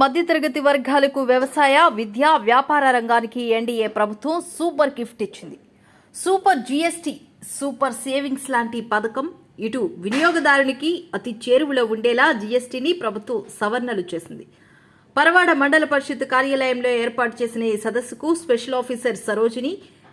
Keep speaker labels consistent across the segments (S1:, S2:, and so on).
S1: మధ్యతరగతి వర్గాలకు వ్యవసాయ విద్య వ్యాపార రంగానికి ఎన్డీఏ ప్రభుత్వం సూపర్ గిఫ్ట్ ఇచ్చింది. సూపర్ జీఎస్టీ సూపర్ సేవింగ్స్ లాంటి పథకం ఇటు వినియోగదారునికి అతి చేరువలో ఉండేలా జీఎస్టీని ప్రభుత్వం సవరణలు చేసింది. పరవాడ మండల పరిషత్ కార్యాలయంలో ఏర్పాటు చేసిన ఈ సదస్సుకు special officer Sarojini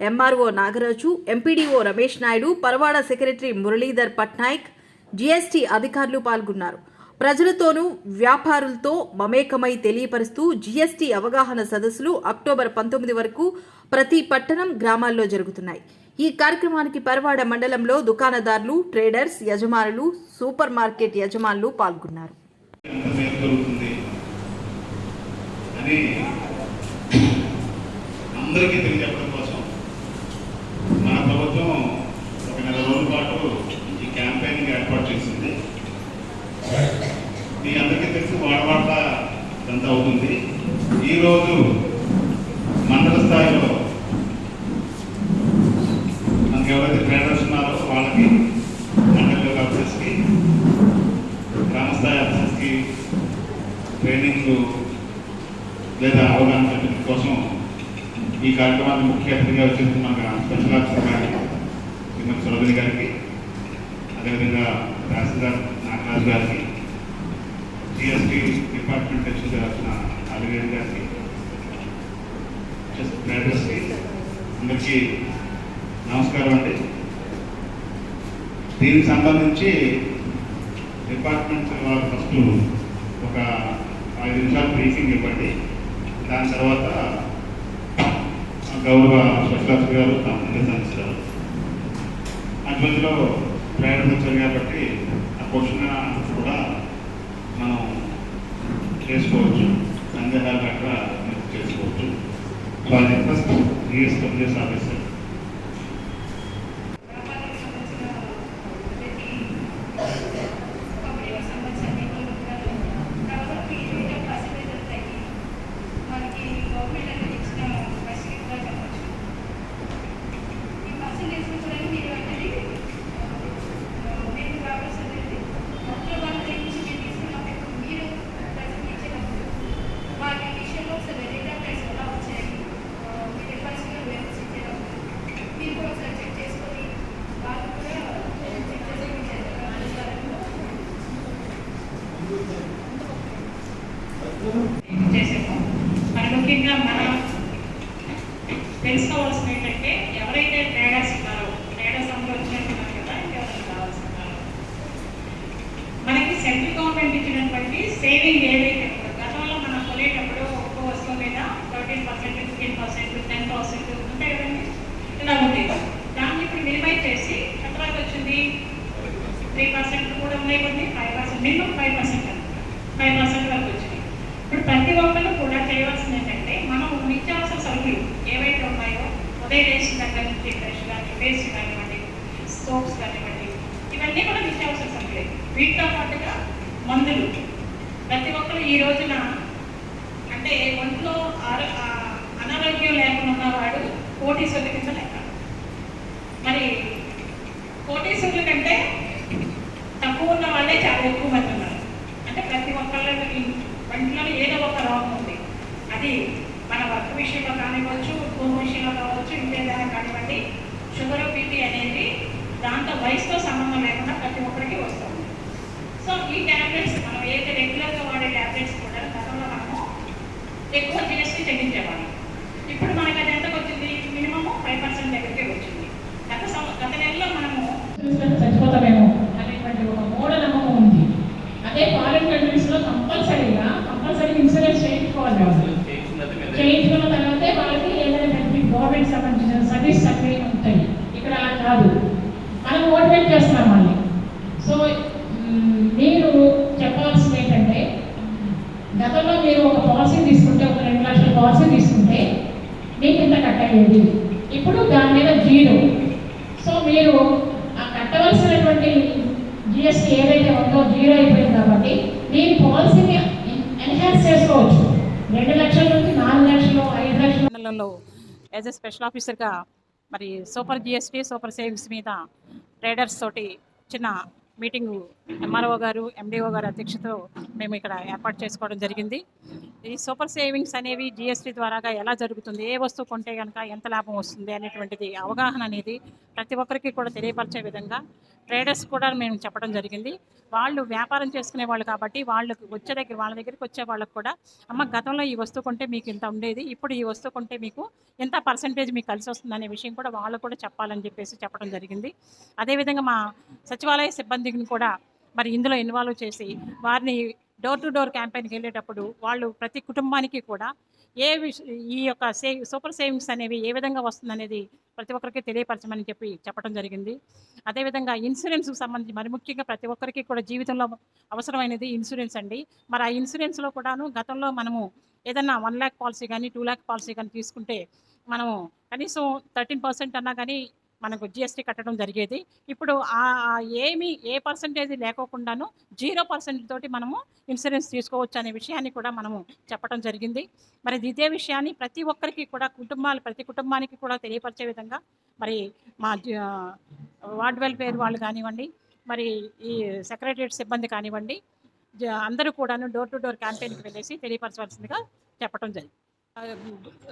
S1: MRO Nagaraju MPDO Ramesh Naidu Paravada secretary Muralidhar Patnaik GST అధికారులు పాల్గొన్నారు. ప్రజలతోనూ వ్యాపారులతో మమేకమై తెలియపరుస్తూ జీఎస్టీ అవగాహన సదస్సులు అక్టోబర్ పంతొమ్మిది వరకు ప్రతి పట్టణం గ్రామాల్లో జరుగుతున్నాయి. ఈ కార్యక్రమానికి పరవాడ మండలంలో దుకాణదారులు ట్రేడర్స్ యజమానులు సూపర్ మార్కెట్ యజమానులు పాల్గొన్నారు.
S2: అని అందరికీ తెలియజెప్పడం కోసం మన ప్రభుత్వం ఒక నెల రోజుల పాటు ఈ క్యాంపెయినింగ్ ఏర్పాటు చేసింది మీ అందరికీ తెలిసి వాడవాడ ఎంత అవుతుంది. ఈరోజు మండల స్థాయిలో మనకి ఎవరైతే ట్రేడర్స్ ఉన్నారో వాళ్ళకి మండల ఆఫీసర్స్కి గ్రామస్థాయి ఆఫీసర్స్కి ట్రైనింగ్ లేదా అవగాహన కోసం ఈ కార్యక్రమాన్ని ముఖ్య అతిథిగా వచ్చేసి మన స్పెషల్ ఆఫీసర్ గారికి శ్రీమతి సురభి గారికి అదేవిధంగా తహసీల్దార్ నాగరాజు గారికి జిఎస్టీ డిపార్ట్మెంట్ వచ్చిన వచ్చిన అలివేలు గారికి ట్రేడర్స్కి అందరికీ నమస్కారం అండి. దీనికి సంబంధించి డిపార్ట్మెంట్ వాళ్ళు ఫస్ట్ ఒక ఐదు నిమిషాలు బ్రీఫింగ్ ఇవ్వండి. దాని తర్వాత గౌరవ స్పెషల్ గారు తమ సంధిస్తారు అటువంటిలో ప్రయాణం వచ్చారు కాబట్టి ఆ క్వశ్చన్ కూడా మనం చేసుకోవచ్చు. సందేహాలు అక్కడ చేసుకోవచ్చు. వాళ్ళ అది ఫస్ట్ జిఎస్డబ్ల్యూఎస్ ఆఫీసర్
S3: మీరు కూడా ఒకసారి చెక్ చేసుకొని వాళ్ళు కూడా చెక్ చేసుకొని చేస్తారు చేసాము మరి ముఖ్యంగా మనం తెలుసుకోవాల్సింది ఏంటంటే ఎవరైతే ట్రేడర్స్ ఉన్నారో ట్రేడర్స్ అందరూ వచ్చినట్టున్నారు కదా ఇంకెవరైనా కావాల్సిన్నారు మనకి సెంట్రల్ గవర్నమెంట్ ఇచ్చినటువంటి సేవింగ్ ఏదైతే ఉందో గతంలో మనం కొనేటప్పుడు ఒక్కో వస్తువు మీద thirteen percent fifteen percent ten percent ఉంటాయి కదండి? ఇలా ఉండేది దాన్ని ఇప్పుడు మినిమైజ్ చేసి తర్వాత వచ్చింది త్రీ పర్సెంట్ కూడా ఉన్నాయి కొన్ని five percent minimum five percent five percent వరకు వచ్చింది ఇప్పుడు ప్రతి ఒక్కరు కూడా చేయవలసింది ఏంటంటే మనం నిత్యావసర సరుకులు ఏవైతే ఉన్నాయో ఉదయం వేసిన దగ్గర నుంచి బ్రష్ కానీ పేస్ట్ కానివ్వండి సోప్స్ కానివ్వండి ఇవన్నీ కూడా నిత్యావసర సరుకులే. వీటితో పాటుగా మందులు. ప్రతి ఒక్కరు ఈ రోజున అంటే ఒంట్లో అనారోగ్యం లేకుండా ఉన్నవాడు కోటీశ్వరుల కింద లెక్క మరి కోటీశ్వరుల కంటే తక్కువ ఉన్న వాళ్ళే చాలా ఎక్కువ మంది ఉన్నారు. అంటే ప్రతి ఒక్కళ్ళకి ఒంట్లో ఏదో ఒక రోగం ఉంది. అది మన వర్క్ విషయంలో కానివ్వచ్చు భూమి విషయంలో కావచ్చు ఇంకేదైనా కానివ్వండి షుగర్ బీపీ అనేది దాంతో వయసుతో సంబంధం లేకుండా ప్రతి ఒక్కరికి వస్తుంది సో ఈ ట్యాబ్లెట్స్ మనం ఏదైతే రెగ్యులర్గా వాడే ట్యాబ్లెట్స్ కూడా గతంలో మనము ఎక్కువ జిఎస్టీ చెల్లించేవాళ్ళం. ఇప్పుడు మనకి అది ఎంతకు వచ్చింది? మినిమం ఫైవ్ పర్సెంట్ దగ్గరికి వచ్చింది. గత గత నెలలో మనము
S4: చూసుకొని చచ్చిపోతామేమో అనేటువంటి ఒక మూఢనమ్మకం ఉంది. అదే ఫారిన్ కంట్రీస్లో కంపల్సరీగా కంపల్సరీ ఇన్సూరెన్స్ చేయించుకోవాలి చేయించుకున్న తర్వాతే వాళ్ళకి ఏదైనా గవర్నమెంట్ సంబంధించిన సర్వీస్ అన్నీ ఉంటాయి. ఇక్కడ కాదు. మనం మోటివేట్ చేస్తున్నాం మళ్ళీ. సో మీరు చెప్పాల్సింది ఏంటంటే గతంలో మీరు ఒక పాలసీ తీసుకుంటే ఒక రెండు లక్షల పాలసీ తీసుకుంటే మీకు ఇంత కట్ అయ్యేది. ఇప్పుడు దాని మీద జీరో. సో మీరు ఆ కట్టవలసినటువంటి జిఎస్టీ ఏదైతే ఉందో జీరో అయిపోయింది కాబట్టి మీరు పాలసీని ఎన్హాన్స్ చేసుకోవచ్చు. రెండు లక్షల నుంచి నాలుగు లక్షలు ఐదు
S5: లక్షలలో యాజ్ ఎ స్పెషల్ ఆఫీసర్గా మరి సూపర్ జిఎస్టీ సూపర్ సేవింగ్స్ మీద ట్రేడర్స్ తోటి చిన్న
S3: మీటింగు ఎంఆర్ఓ గారు ఎండిఓ గారు అధ్యక్షతో మేము ఇక్కడ ఏర్పాటు చేసుకోవడం జరిగింది. ఈ సూపర్ సేవింగ్స్ అనేవి జిఎస్టీ ద్వారాగా ఎలా జరుగుతుంది? ఏ వస్తువు కొంటే కనుక ఎంత లాభం వస్తుంది? అనేటువంటిది అవగాహన అనేది ప్రతి ఒక్కరికి కూడా తెలియపరిచే విధంగా ట్రేడర్స్ కూడా మేము చెప్పడం జరిగింది. వాళ్ళు వ్యాపారం చేసుకునే వాళ్ళు కాబట్టి వాళ్ళకి వచ్చే దగ్గర వాళ్ళ దగ్గరికి వచ్చే వాళ్ళకు కూడా అమ్మ గతంలో ఈ వస్తువు కొంటే మీకు ఇంత ఉండేది ఇప్పుడు ఈ వస్తువు కొంటే మీకు ఎంత పర్సంటేజ్ మీకు కలిసి వస్తుంది? అనే విషయం కూడా వాళ్ళు కూడా చెప్పాలని చెప్పేసి చెప్పడం జరిగింది. అదేవిధంగా మా సచివాలయ సిబ్బందిని కూడా మరి ఇందులో ఇన్వాల్వ్ చేసి వారిని డోర్ టు డోర్ క్యాంపెయిన్కి వెళ్ళేటప్పుడు వాళ్ళు ప్రతి కుటుంబానికి కూడా ఏ విష ఈ యొక్క సే సూపర్ సేవింగ్స్ అనేవి ఏ విధంగా వస్తుందనేది ప్రతి ఒక్కరికి తెలియపరచమని చెప్పి చెప్పడం జరిగింది. అదేవిధంగా ఇన్సూరెన్స్కి సంబంధించి మరి ముఖ్యంగా ప్రతి ఒక్కరికి కూడా జీవితంలో అవసరమైనది ఇన్సూరెన్స్ అండి. మరి ఆ ఇన్సూరెన్స్లో కూడాను గతంలో మనము ఏదన్నా వన్ ల్యాక్ పాలసీ కానీ టూ ల్యాక్ పాలసీ కానీ తీసుకుంటే మనము కనీసం థర్టీన్ పర్సెంట్ అన్నా కానీ మనకు జిఎస్టీ కట్టడం జరిగేది. ఇప్పుడు ఏమి ఏ పర్సంటేజ్ లేకోకుండాను జీరో పర్సెంట్ తోటి మనము ఇన్సూరెన్స్ తీసుకోవచ్చు అనే విషయాన్ని కూడా మనము చెప్పడం జరిగింది. మరి ఇదే విషయాన్ని ప్రతి ఒక్కరికి కూడా కుటుంబాలు ప్రతి కుటుంబానికి కూడా తెలియపరిచే విధంగా మరి మా వార్డ్ వెల్ఫేర్ వాళ్ళు కానివ్వండి మరి ఈ సెక్రటరియట్ సిబ్బంది కానివ్వండి జ- అందరూ కూడాను డోర్ టు డోర్ క్యాంపెయిన్కి వెళ్ళేసి తెలియపరచవలసిందిగా చెప్పడం జరిగింది.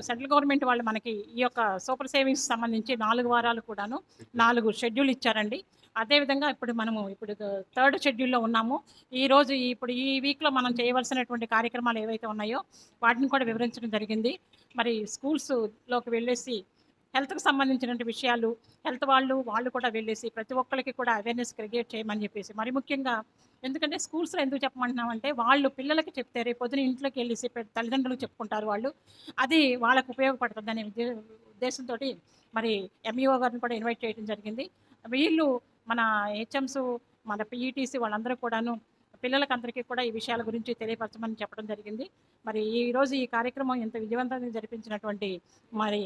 S3: సెంట్రల్ గవర్నమెంట్ వాళ్ళు మనకి ఈ యొక్క సూపర్ సేవింగ్స్ సంబంధించి నాలుగు వారాలు కూడాను నాలుగు షెడ్యూల్ ఇచ్చారండి. అదేవిధంగా ఇప్పుడు మనము ఇప్పుడు థర్డ్ షెడ్యూల్లో ఉన్నాము. ఈరోజు ఇప్పుడు ఈ వీక్లో మనం చేయవలసినటువంటి కార్యక్రమాలు ఏవైతే ఉన్నాయో వాటిని కూడా వివరించడం జరిగింది. మరి స్కూల్స్లోకి వెళ్ళేసి హెల్త్కి సంబంధించినటువంటి విషయాలు హెల్త్ వాళ్ళు వాళ్ళు కూడా వెళ్ళేసి ప్రతి ఒక్కరికి కూడా అవేర్నెస్ క్రియేట్ చేయమని చెప్పేసి మరి ముఖ్యంగా ఎందుకంటే స్కూల్స్లో ఎందుకు చెప్పమంటున్నామంటే వాళ్ళు పిల్లలకి చెప్తే రేపు పొద్దున ఇంట్లోకి వెళ్ళేసి తల్లిదండ్రులు తల్లిదండ్రులకు చెప్పుకుంటారు వాళ్ళు. అది వాళ్ళకు ఉపయోగపడుతుంది అనే ఉద్దేశంతో మరి ఎంఈఓ గారిని కూడా ఇన్వైట్ చేయడం జరిగింది. వీళ్ళు మన హెచ్ఎంస్ మన పిఈటీసీ వాళ్ళందరూ కూడాను పిల్లలకి అందరికీ కూడా ఈ విషయాల గురించి తెలియపరచమని చెప్పడం జరిగింది. మరి ఈరోజు ఈ కార్యక్రమం ఇంత విజయవంతంగా జరిపించినటువంటి మరి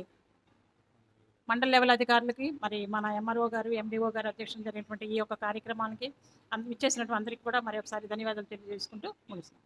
S3: మండల లెవెల్ అధికారులకి మరి మన ఎంఆర్ఓ గారు ఎండిఓ గారు అధ్యక్షం జరిగినటువంటి ఈ యొక్క కార్యక్రమానికి అంద- ఇచ్చేసినటువంటి అందరికీ కూడా మరి ఒకసారి ధన్యవాదాలు తెలియజేసుకుంటూ ముగిస్తున్నాం.